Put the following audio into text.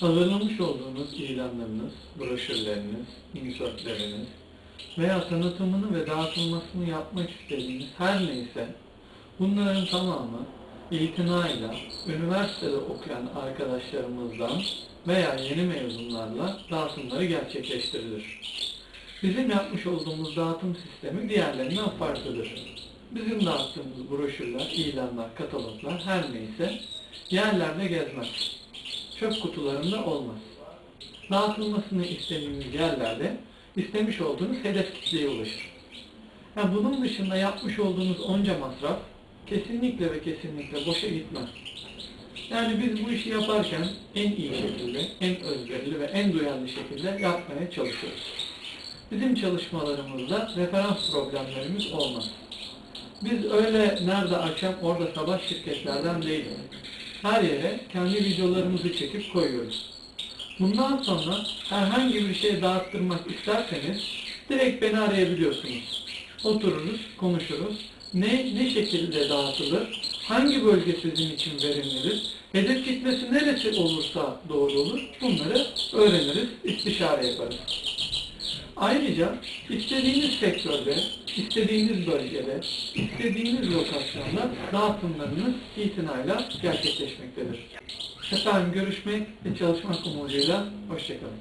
Hazırlamış olduğunuz ilanlarınız, broşürleriniz, insertleriniz veya tanıtımını ve dağıtılmasını yapmak istediğiniz her neyse bunların tamamı itinayla üniversitede okuyan arkadaşlarımızdan veya yeni mezunlarla dağıtımları gerçekleştirilir. Bizim yapmış olduğumuz dağıtım sistemi diğerlerinden farklıdır. Bizim dağıttığımız broşürler, ilanlar, kataloglar her neyse yerlerde gezmez. Çöp kutularında olmaz. Dağıtılmasını istediğimiz yerlerde istemiş olduğunuz hedef kitleye ulaşır. Yani bunun dışında yapmış olduğunuz onca masraf kesinlikle ve kesinlikle boşa gitmez. Yani biz bu işi yaparken en iyi şekilde, en özverili ve en duyarlı şekilde yapmaya çalışıyoruz. Bizim çalışmalarımızda referans problemlerimiz olmaz. Biz öyle nerede akşam orada sabah şirketlerden değiliz. Her yere kendi videolarımızı çekip koyuyoruz. Bundan sonra herhangi bir şey dağıttırmak isterseniz direkt beni arayabiliyorsunuz. Otururuz, konuşuruz. Ne, ne şekilde dağıtılır, hangi bölge sizin için verimlidir, hedef kitlesi neresi olursa doğru olur, bunları öğreniriz, istişare yaparız. Ayrıca istediğiniz sektörde, istediğiniz bölgede, istediğiniz lokasyonda dağıtımlarınız itinayla gerçekleşmektedir. Efendim görüşmek ve çalışmak umuduyla, hoşçakalın.